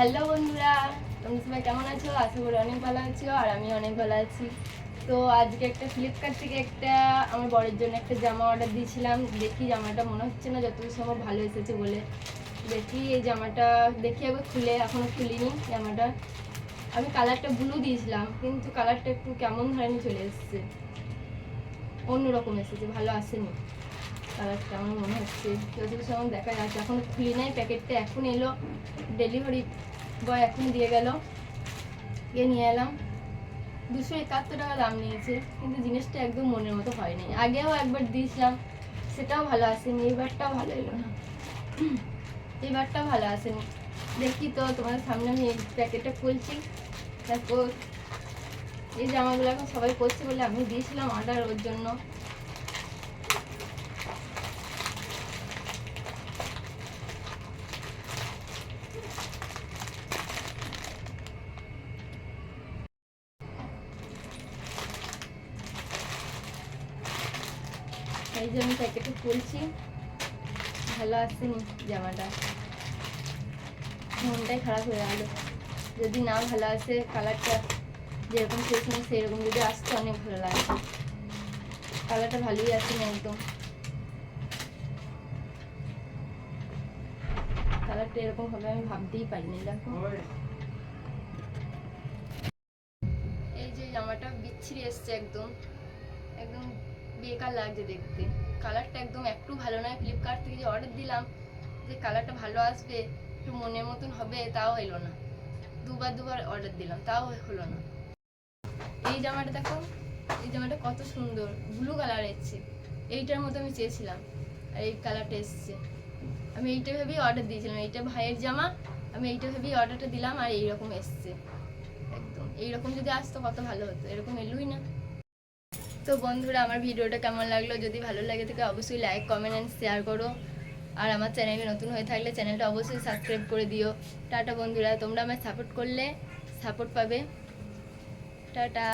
Hello বন্ধুরা, তোমরা সবাই কেমন আছো? আশা করি অনেক ভালো আছো আর আমি অনেক ভালো আছি। তো আজকে একটা ফ্লিপকার্ট থেকে একটা আমার বরের জন্য একটা জামা অর্ডার দিয়েছিলাম। দেখি জামাটা মনে হচ্ছে না যতদূর সম্ভব ভালো এসেছে বলে। দেখি এই জামাটা, দেখি একবার খুলে এখনও খুলিনি জামাটা। আমি কালারটা ব্লু দিয়েছিলাম, কিন্তু কালারটা একটু কেমন ধরনের চলে এসেছে? অন্যরকম এসেছে, ভালো আসেনি। কালারটা আমার মনে হচ্ছে। যতদূর সম্ভব দেখা যাচ্ছে এখন খুলি নাই, প্যাকেটটা এখন এলো ডেলিভারি বয় এখন দিয়ে গেল, গিয়ে নিয়ে এলাম। দুশো একাত্তর টাকা দাম নিয়েছে, কিন্তু জিনিসটা একদম মনের মতো হয়নি আগেও একবার দিয়েছিলাম, সেটাও ভালো আসেনি, এবারটাও ভালো এলো না। এবারটাও ভালো আসেনি। দেখি তো, তোমাদের সামনে আমি এই প্যাকেটটা খুলছি। তারপর এই জামাগুলো এখন সবাই করছে বলে আমি দিয়েছিলাম অর্ডার ওর জন্য। এই যে আমি প্যাকেটে খুলছি ভালো আসেনি জামাটা? মনটাই খারাপ হয়ে গেল। যদি না ভালো আসে কালারটা যেরকম চেয়েছিলাম সেরকম যদি আসতো, অনেক ভালো লাগতো। কালারটা ভালোই আসেনি একদম। কালারটা এরকম হবে, আমি ভাবতেই পারিনি, দেখো। এই যে জামাটা বিচ্ছিরি এসছে একদম। একদম বেকার লাগছে দেখতে। কালারটা একদম একটু ভালো নয়। ফ্লিপকার্ট থেকে যে অর্ডার দিলাম, যে কালারটা ভালো আসবে, একটু মনের মতন হবে, তাও এলো না। দুবার দুবার অর্ডার দিলাম, তাও হলো না। এই জামাটা দেখো, এই জামাটা কত সুন্দর ব্লু কালার এসছে এইটার মতো আমি চেয়েছিলাম, আর এই কালারটা এসছে। আমি এইটা ভেবেই অর্ডার দিয়েছিলাম, এইটা ভাইয়ের জামা, আমি এইটা ভেবেই অর্ডারটা দিলাম, আর এইরকম এসছে। একদম, এইরকম যদি আসতো কত ভালো হতো, এরকম এলোই না। তো বন্ধুরা, আমার ভিডিওটা কেমন লাগল? যদি ভালো লাগে থাকে, অবশ্যই লাইক কমেন্ট অ্যান্ড শেয়ার করো। আর আমার চ্যানেলে নতুন হয়ে থাকলে চ্যানেলটা অবশ্যই সাবস্ক্রাইব করে দিও। টাটা বন্ধুরা, তোমরা আমায় সাপোর্ট করলে সাপোর্ট পাবে। টাটা।